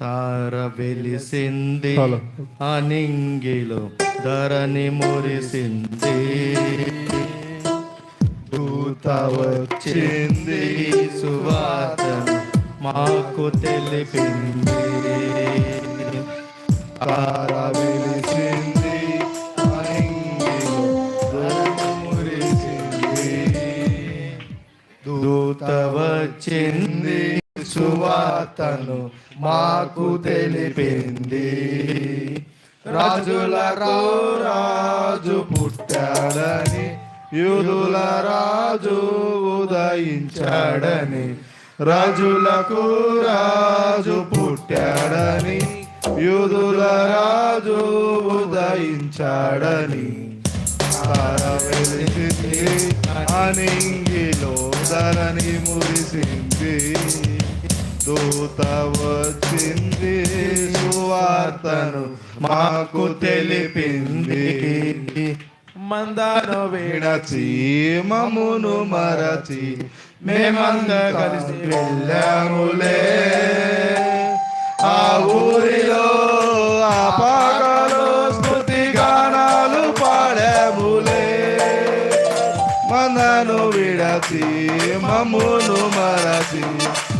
తార వెలిసింది. అనింగిలో ధరణి మురిసింది దూత వచ్చింది సువార్తను మాకు తెలిపింది తార వెలిసింది. దూత వచ్చింది సువార్తను మాకు తెలిపింది. రాజుల రాజు పుట్టాడని యూదుల రాజు ఉదయించాడని రాజులకు రాజు పుట్టాడని యూదుల రాజు ఉదయించాడని. అనింగిలో ధరణి మురిసింది. దూత వచ్చింది సువార్తను మాకు తెలిపింది. మందాను విడచి మమును మరచి మేమందరం కలిసి వెళ్ళాములే. ఆ ఊరిలో ఆ పాటలో స్మృతి గానాలు పాడాములే. మనను విడచి మమ్మును మరచి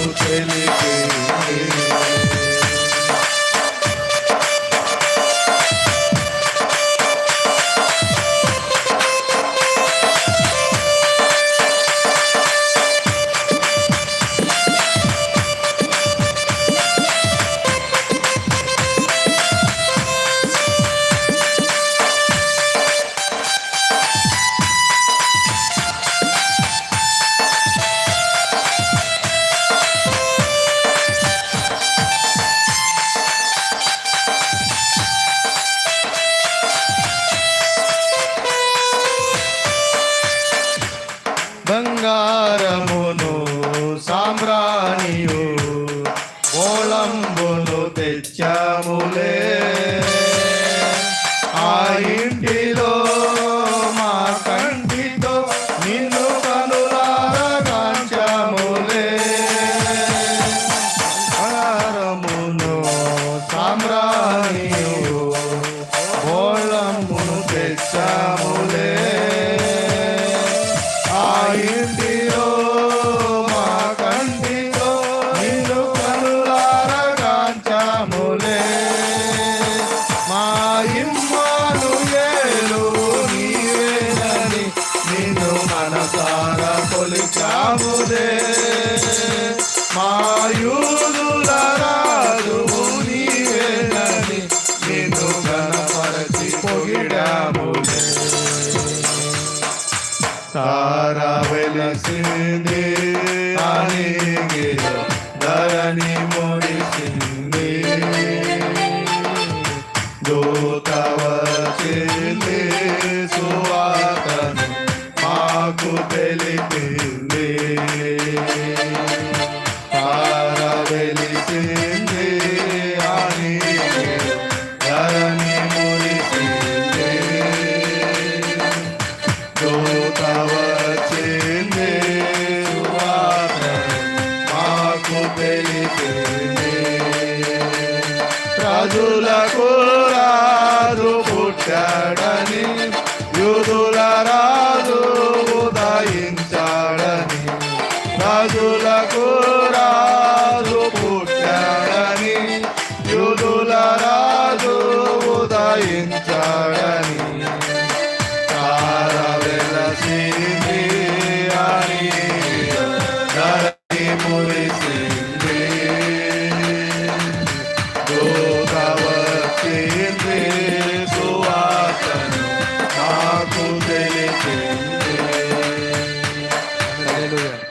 మాకు బంగారమును సామ్రాణియు ఓళంబును తెచ్చాములే. కొలిచాములే మా యూదుల నీవేనని నిన్ను గణపరచి పొగిడాములే తార వెలసింది అనిగిలో ధరణి మురిసింది దూత రాజులకు రాజు పుట్టాడని యూదుల రా రాజులకు రాజు పుట్టాడని యూదుల రాజు ఉదయించాడని. తార